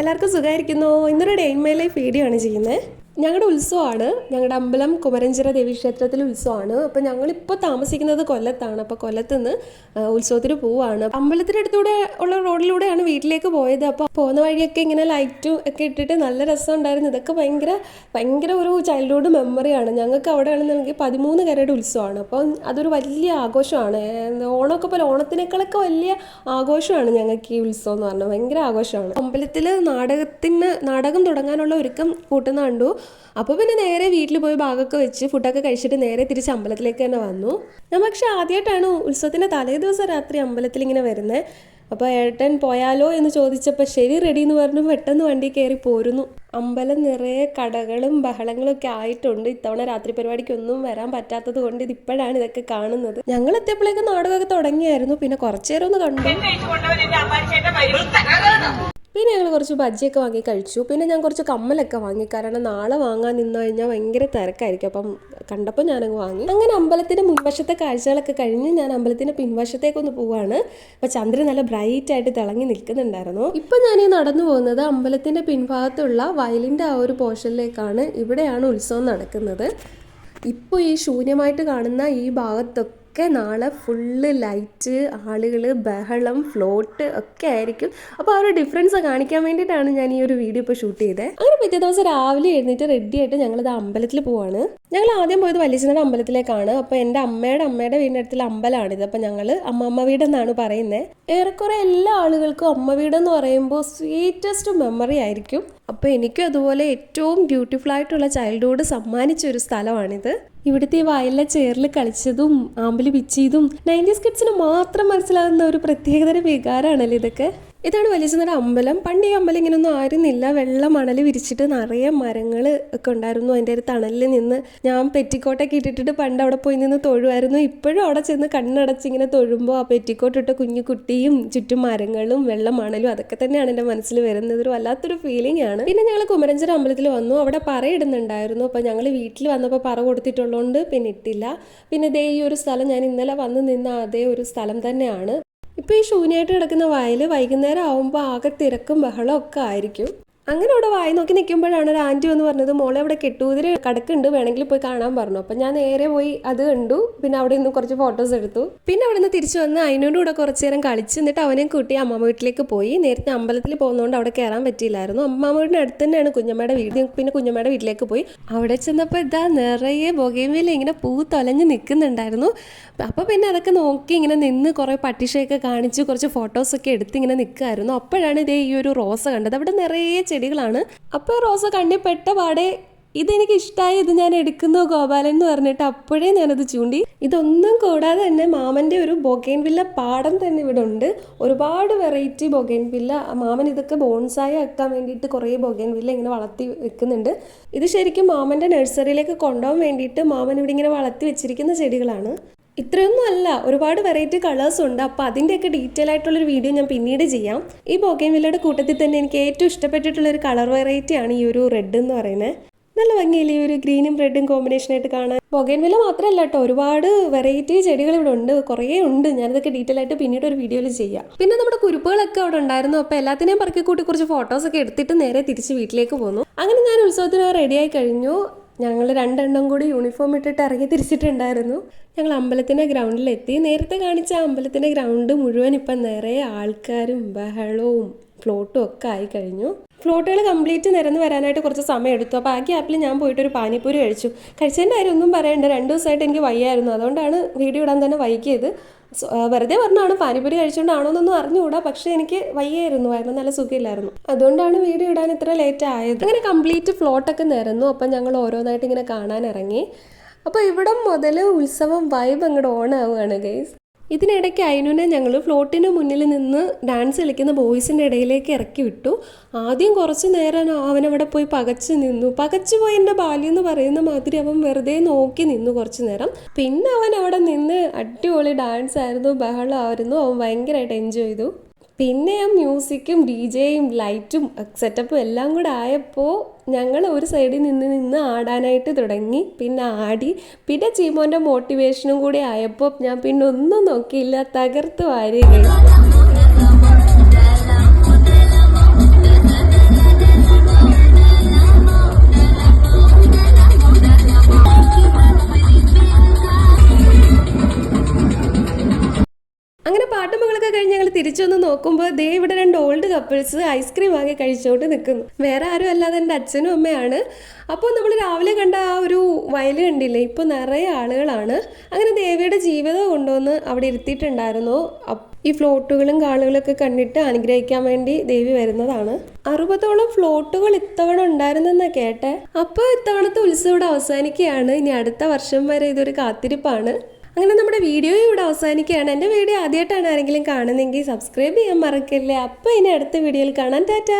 എല്ലാവർക്കും സുഖമായിരിക്കുന്നു. ഇന്നൊരു ഡേ ഇൻ ലൈഫ് വീഡിയോ ആണ് ചെയ്യുന്നത്. ഞങ്ങളുടെ ഉത്സവമാണ് ഞങ്ങളുടെ അമ്പലം കുമരഞ്ചിറ ദേവീക്ഷേത്രത്തിലെ ഉത്സവമാണ് അപ്പോൾ ഞങ്ങളിപ്പോൾ താമസിക്കുന്നത് കൊല്ലത്താണ്. അപ്പോൾ കൊല്ലത്ത് നിന്ന് ഉത്സവത്തിന് പോവാണ്. അമ്പലത്തിന്റെ അടുത്തൂടെ ഉള്ള റോഡിലൂടെയാണ് വീട്ടിലേക്ക് പോയത്. അപ്പോൾ പോകുന്ന വഴിയൊക്കെ ഇങ്ങനെ ലൈറ്റും ഒക്കെ ഇട്ടിട്ട് നല്ല രസം ഉണ്ടായിരുന്നു ഇതൊക്കെ ഭയങ്കര ഭയങ്കര ഒരു ചൈൽഡ്ഹുഡ് മെമ്മറിയാണ്. ഞങ്ങൾക്ക് അവിടെ ആണെന്നുണ്ടെങ്കിൽ പതിമൂന്ന് കരയുടെ ഉത്സവമാണ്. അപ്പോൾ അതൊരു വലിയ ആഘോഷമാണ്. ഓണമൊക്കെ പോലെ ഓണത്തിനേക്കാളൊക്കെ വലിയ ആഘോഷമാണ് ഞങ്ങൾക്ക് ഈ ഉത്സവം എന്ന് പറഞ്ഞാൽ. ഭയങ്കര ആഘോഷമാണ്. അമ്പലത്തിൽ നാടകത്തിന് നാടകം തുടങ്ങാനുള്ള ഒരുക്കം കൂട്ടുന്ന കണ്ടു. അപ്പോൾ പിന്നെ നേരെ വീട്ടിൽ പോയി ഭാഗമൊക്കെ വെച്ച് ഫുഡൊക്കെ കഴിച്ചിട്ട് നേരെ തിരിച്ച് അമ്പലത്തിലേക്ക് തന്നെ വന്നു. ഞാൻ പക്ഷെ ആദ്യമായിട്ടാണ് ഉത്സവത്തിന്റെ തലേ ദിവസം രാത്രി അമ്പലത്തിൽ ഇങ്ങനെ വരുന്നത് അപ്പോൾ ഏട്ടൻ പോയാലോ എന്ന് ചോദിച്ചപ്പോൾ ശരി റെഡി എന്ന് പറഞ്ഞു പെട്ടെന്ന് വണ്ടി കയറി പോരുന്നു. അമ്പലം നിറയെ കടകളും ബഹളങ്ങളും ഒക്കെ ആയിട്ടുണ്ട്. ഇത്തവണ രാത്രി പരിപാടിക്കൊന്നും വരാൻ പറ്റാത്തത് കൊണ്ട് ഇത് ഇപ്പോഴാണ് ഇതൊക്കെ കാണുന്നത്. ഞങ്ങൾ എത്തിയപ്പോഴേക്കും നാടകമൊക്കെ തുടങ്ങിയായിരുന്നു. പിന്നെ കുറച്ചു നേരം ഒന്ന് കണ്ടു. പിന്നെ ഞങ്ങൾ കുറച്ച് ബജ്ജിയൊക്കെ വാങ്ങി കഴിച്ചു. പിന്നെ ഞാൻ കുറച്ച് കമ്മലൊക്കെ വാങ്ങി. കാരണം നാളെ വാങ്ങാൻ നിന്ന് കഴിഞ്ഞാൽ ഭയങ്കര തിരക്കായിരിക്കും. അപ്പം കണ്ടപ്പോൾ ഞാനങ്ങ് വാങ്ങി. അങ്ങനെ അമ്പലത്തിന്റെ മുൻവശത്തെ കാഴ്ചകളൊക്കെ കഴിഞ്ഞ് ഞാൻ അമ്പലത്തിന്റെ പിൻവശത്തേക്കൊന്ന് പോവാണ്. അപ്പോൾ ചന്ദ്രൻ നല്ല ബ്രൈറ്റ് ആയിട്ട് തിളങ്ങി നിൽക്കുന്നുണ്ടായിരുന്നു. ഇപ്പം ഞാൻ ഈ നടന്നു പോകുന്നത് അമ്പലത്തിന്റെ പിൻഭാഗത്തുള്ള വയലിന്റെ ആ ഒരു പോർഷനിലേക്കാണ്. ഇവിടെയാണ് ഉത്സവം നടക്കുന്നത്. ഇപ്പോൾ ഈ ശൂന്യമായിട്ട് കാണുന്ന ഈ ഭാഗത്തൊക്കെ നാളെ ഫുള്ള് ലൈറ്റ് ആളുകൾ ബഹളം ഫ്ലോട്ട് ഒക്കെ ആയിരിക്കും. അപ്പോൾ ആ ഒരു ഡിഫറൻസ് കാണിക്കാൻ വേണ്ടിയിട്ടാണ് ഞാൻ ഈ ഒരു വീഡിയോ ഇപ്പോൾ ഷൂട്ട് ചെയ്തത് അങ്ങനെ പിറ്റേ ദിവസം രാവിലെ എഴുന്നേറ്റ് റെഡി ആയിട്ട് ഞങ്ങളത് അമ്പലത്തിൽ പോവാണ്. ഞങ്ങൾ ആദ്യം പോയത് വലിയച്ഛനയുടെ അമ്പലത്തിലേക്കാണ്. അപ്പോൾ എന്റെ അമ്മയുടെ അമ്മയുടെ വീടിന്റെ അടുത്തുള്ള അമ്പലമാണിത് അപ്പോൾ ഞങ്ങൾ അമ്മമ്മ വീടെന്നാണ് പറയുന്നത് ഏറെക്കുറെ എല്ലാ ആളുകൾക്കും അമ്മ വീടെന്ന് പറയുമ്പോൾ സ്വീറ്റസ്റ്റ് മെമ്മറി ആയിരിക്കും. അപ്പോൾ എനിക്കും അതുപോലെ ഏറ്റവും ബ്യൂട്ടിഫുൾ ആയിട്ടുള്ള ചൈൽഡ്ഹുഡ് സമ്മാനിച്ച ഒരു സ്ഥലമാണിത്. ഇവിടുത്തെ വയലിലെ ചേറിൽ കളിച്ചതും ആമ്പിൽ പിച്ചിയതും നയന്റീസ് കിഡ്സിന് മാത്രം മനസ്സിലാകുന്ന ഒരു പ്രത്യേകതരം വികാരമാണല്ലോ ഇതൊക്കെ? ഇതാണ് വലിയച്ചനയുടെ അമ്പലം. പണ്ട് ഈ അമ്പലം ഇങ്ങനെയൊന്നും ആയിരുന്നില്ല. വെള്ള മണൽ വിരിച്ചിട്ട് നിറയെ മരങ്ങൾ ഒക്കെ ഉണ്ടായിരുന്നു. അതിന്റെ ഒരു തണലിൽ നിന്ന് ഞാൻ പെറ്റിക്കോട്ടൊക്കെ ഇട്ടിട്ട് പണ്ട് അവിടെ പോയി നിന്ന് തൊഴുമായിരുന്നു ഇപ്പോഴും അവിടെ ചെന്ന് കണ്ണടച്ച് ഇങ്ങനെ തൊഴുമ്പോൾ ആ പെറ്റിക്കോട്ടിട്ട കുഞ്ഞു കുട്ടിയും ചുറ്റും മരങ്ങളും വെള്ള മണലും അതൊക്കെ തന്നെയാണ് എന്റെ മനസ്സിൽ വരുന്നത്. ഒരു വല്ലാത്തൊരു ഫീലിംഗ് ആണ്. പിന്നെ ഞങ്ങൾ കുമരഞ്ചര അമ്പലത്തിൽ വന്നു. അവിടെ പറ ഇടുന്നുണ്ടായിരുന്നു. അപ്പോൾ ഞങ്ങൾ വീട്ടിൽ വന്നപ്പോൾ പറ കൊടുത്തിട്ടുള്ളതുകൊണ്ട് പിന്നെ ഇട്ടില്ല. പിന്നെ ഇതേ ഈ ഒരു സ്ഥലം ഞാൻ ഇന്നലെ വന്ന് നിന്ന അതേ ഒരു സ്ഥലം തന്നെയാണ്. ഇപ്പോൾ ഈ ശൂന്യമായിട്ട് കിടക്കുന്ന വയൽ വൈകുന്നേരം ആകുമ്പോൾ ആകെ തിരക്കും ബഹളം ഒക്കെ ആയിരിക്കും. അങ്ങനെ അവിടെ വായി നോക്കി നിൽക്കുമ്പോഴാണ് ഒരു ആന്റി എന്ന് പറഞ്ഞത് മോളെ അവിടെ കെട്ടൂതിര് കടക്കുണ്ട് വേണമെങ്കിൽ പോയി കാണാൻ പറഞ്ഞു. അപ്പം ഞാൻ നേരെ പോയി അത് കണ്ടു. പിന്നെ അവിടെ നിന്ന് കുറച്ച് ഫോട്ടോസ് എടുത്തു. പിന്നെ അവിടെ നിന്ന് തിരിച്ചു വന്ന് അതിനോട് കൂടെ കുറച്ച് നേരം കളിച്ച് എന്നിട്ട് അവനെയും കൂട്ടി അമ്മ വീട്ടിലേക്ക് പോയി. നേരത്തെ അമ്പലത്തിൽ പോകുന്നതുകൊണ്ട് അവിടെ കയറാൻ പറ്റിയില്ലായിരുന്നു. അമ്മ വീടിന് അടുത്ത് തന്നെയാണ് കുഞ്ഞമ്മയുടെ വീട്. പിന്നെ കുഞ്ഞമ്മയുടെ വീട്ടിലേക്ക് പോയി. അവിടെ ചെന്നപ്പോൾ ഇതാ നിറയെ ബൊഗേമയിൽ ഇങ്ങനെ പൂ തൊലഞ്ഞ് നിൽക്കുന്നുണ്ടായിരുന്നു. അപ്പോൾ പിന്നെ അതൊക്കെ നോക്കി ഇങ്ങനെ നിന്ന് കുറേ പട്ടിഷയൊക്കെ കാണിച്ച് കുറച്ച് ഫോട്ടോസൊക്കെ എടുത്ത് ഇങ്ങനെ നിൽക്കുമായിരുന്നു. അപ്പോഴാണ് ഇതേ ഈ ഒരു റോസ കണ്ടത്. അവിടെ നിറയെ ചെടികളാണ്. അപ്പോൾ റോസ കണ്ണിൽ പെട്ട പാടെ ഇതെനിക്ക് ഇഷ്ടമായി ഇത് ഞാൻ എടുക്കുന്നു ഗോപാലൻ എന്ന് പറഞ്ഞിട്ട് അപ്പോഴേ ഞാനത് ചൂണ്ടി. ഇതൊന്നും കൂടാതെ തന്നെ മാമന്റെ ഒരു ബൊഗൈൻ വില്ല പാടം തന്നെ ഇവിടെ ഉണ്ട്. ഒരുപാട് വെറൈറ്റി ബൊഗൈൻ വില്ല. മാമൻ ഇതൊക്കെ ബോൺസായി ആക്കാൻ വേണ്ടിയിട്ട് കുറേ ബൊഗൈൻ വില്ല ഇങ്ങനെ വളർത്തി വെക്കുന്നുണ്ട്. ഇത് ശരിക്കും മാമന്റെ നഴ്സറിയിലേക്ക് കൊണ്ടുപോകാൻ വേണ്ടിയിട്ട് മാമൻ ഇവിടെ ഇങ്ങനെ വളർത്തി വെച്ചിരിക്കുന്ന ചെടികളാണ്. ഇത്രയൊന്നും അല്ല. ഒരുപാട് വെറൈറ്റി കളേഴ്സ് ഉണ്ട്. അപ്പോൾ അതിന്റെയൊക്കെ ഡീറ്റെയിൽ ആയിട്ടുള്ളൊരു വീഡിയോ ഞാൻ പിന്നീട് ചെയ്യാം. ഈ ബൊഗൈൻവില്ലയുടെ കൂട്ടത്തിൽ തന്നെ എനിക്ക് ഏറ്റവും ഇഷ്ടപ്പെട്ടിട്ടുള്ള ഒരു കളർ വെറൈറ്റി ആണ് ഈ ഒരു റെഡ് എന്ന് പറയുന്നത്. നല്ല ഭംഗിയില്ലേ ഈ ഒരു ഗ്രീനും റെഡും കോമ്പിനേഷൻ ആയിട്ട് കാണാൻ? ബൊഗൈൻവില്ല മാത്രമല്ല കേട്ടോ ഒരുപാട് വെറൈറ്റി ചെടികൾ ഇവിടെ ഉണ്ട്. കുറേ ഉണ്ട്. ഞാനിതൊക്കെ ഡീറ്റെയിൽ ആയിട്ട് പിന്നീട് ഒരു വീഡിയോയിൽ ചെയ്യാം. പിന്നെ നമ്മുടെ കുരുപ്പുകളൊക്കെ അവിടെ ഉണ്ടായിരുന്നു. അപ്പോൾ എല്ലാത്തിനെയും പറക്കി കൂട്ടി കുറച്ച് ഫോട്ടോസൊക്കെ എടുത്തിട്ട് നേരെ തിരിച്ച് വീട്ടിലേക്ക് പോന്നു. അങ്ങനെ ഞാൻ ഉത്സവത്തിന് റെഡിയായി കഴിഞ്ഞു. ഞങ്ങൾ രണ്ടെണ്ണം കൂടി യൂണിഫോം ഇട്ടിട്ട് ഇറങ്ങി തിരിച്ചിട്ടുണ്ടായിരുന്നു. ഞങ്ങൾ അമ്പലത്തിന്റെ ഗ്രൗണ്ടിലെത്തി നേരത്തെ കാണിച്ച അമ്പലത്തിന്റെ ഗ്രൗണ്ട് മുഴുവൻ ഇപ്പം നിറയെ ആൾക്കാരും ബഹളവും ഫ്ലോട്ടും ഒക്കെ ആയി കഴിഞ്ഞു. ഫ്ലോട്ടുകൾ കംപ്ലീറ്റ് നിരന്ന് വരാനായിട്ട് കുറച്ച് സമയം എടുത്തു. അപ്പോൾ ആ ഗ്യാപ്പിൽ ഞാൻ പോയിട്ട് ഒരു പാനിപ്പൂരി കഴിച്ചു. കഴിച്ചതിന്റെ കാര്യം ഒന്നും പറയണ്ട. രണ്ട് ദിവസമായിട്ട് എനിക്ക് വയ്യായിരുന്നു. അതുകൊണ്ടാണ് വീഡിയോ ഇടാൻ തന്നെ വൈകിയത്. വെറുതെ പറഞ്ഞാണ് പാനിപ്പൂരി കഴിച്ചുകൊണ്ടാണോ എന്നൊന്നും അറിഞ്ഞുകൂടാ പക്ഷെ എനിക്ക് വയ്യായിരുന്നു ആയിരുന്നു നല്ല സുഖമില്ലായിരുന്നു അതുകൊണ്ടാണ് വീഡിയോ ഇടാൻ ഇത്ര ലേറ്റ് ആയത്. അങ്ങനെ കംപ്ലീറ്റ് ഫ്ലോട്ടൊക്കെ നിരന്നു അപ്പം ഞങ്ങൾ ഓരോന്നായിട്ട് ഇങ്ങനെ കാണാൻ ഇറങ്ങി. അപ്പോൾ ഇവിടം മുതൽ ഉത്സവം വൈബ് അങ്ങോട്ട് ഓൺ ആവുകയാണ് ഗൈസ് ഇതിനിടയ്ക്ക് അയനുനെ ഞങ്ങൾ ഫ്ലോട്ടിന് മുന്നിൽ നിന്ന് ഡാൻസ് കളിക്കുന്ന ബോയ്സിന്റെ ഇടയിലേക്ക് ഇറക്കി വിട്ടു. ആദ്യം കുറച്ച് നേരം അവനവിടെ പോയി പകച്ചു നിന്നു. പകച്ചു പോയി എന്റെ ബാല്യം എന്ന് പറയുന്ന മാതിരി അവൻ വെറുതെ നോക്കി നിന്നു കുറച്ച് നേരം. പിന്നെ അവൻ അവിടെ നിന്ന് അടിപൊളി ഡാൻസ് ആയിരുന്നു ബഹളമായിരുന്നു. അവൻ ഭയങ്കരമായിട്ട് എൻജോയ് ചെയ്തു. പിന്നെ ആ മ്യൂസിക്കും ഡി ജെയും ലൈറ്റും സെറ്റപ്പും എല്ലാം കൂടെ ആയപ്പോൾ ഞങ്ങൾ ഒരു സൈഡിൽ നിന്ന് നിന്ന് ആടാനായിട്ട് തുടങ്ങി. പിന്നെ ആടി പിന്നെ ചീമോന്റെ മോട്ടിവേഷനും കൂടി ആയപ്പോൾ ഞാൻ പിന്നെ ഒന്നും നോക്കിയില്ല തകർത്ത് വാരുകയും നോക്കുമ്പോൾ ദേ ഇവിടെ രണ്ട് ഓൾഡ് കപ്പിൾസ് ഐസ്ക്രീം വാങ്ങി കഴിച്ചുകൊണ്ട് നിൽക്കുന്നു വേറെ ആരും അല്ലാതെ എന്റെ അച്ഛനും അമ്മയാണ്. അപ്പോൾ നമ്മൾ രാവിലെ കണ്ട ആ ഒരു വയൽ കണ്ടില്ലേ ഇപ്പോൾ നിറയെ ആളുകളാണ്. അങ്ങനെ ദേവിയുടെ ജീവിതം കൊണ്ടുവന്ന് അവിടെ ഇരുത്തിയിട്ടുണ്ടായിരുന്നു. ഈ ഫ്ലോട്ടുകളും കാളുകളൊക്കെ കണ്ടിട്ട് അനുഗ്രഹിക്കാൻ വേണ്ടി ദേവി വരുന്നതാണ്. അറുപതോളം ഫ്ലോട്ടുകൾ ഇത്തവണ ഉണ്ടായിരുന്നെന്നാ കേട്ടെ. അപ്പോൾ ഇത്തവണത്തെ ഉത്സവം ഇവിടെ അവസാനിക്കുകയാണ്. ഇനി അടുത്ത വർഷം വരെ ഇതൊരു കാത്തിരിപ്പാണ്. അങ്ങനെ നമ്മുടെ വീഡിയോ ഇവിടെ അവസാനിക്കുകയാണ്. എന്റെ വീഡിയോ ആദ്യമായിട്ടാണ് ആരെങ്കിലും കാണുന്നതെങ്കിൽ സബ്സ്ക്രൈബ് ചെയ്യാൻ മറക്കല്ലേ. അപ്പോൾ ഇനി അടുത്ത വീഡിയോയിൽ കാണാൻ ടാറ്റ!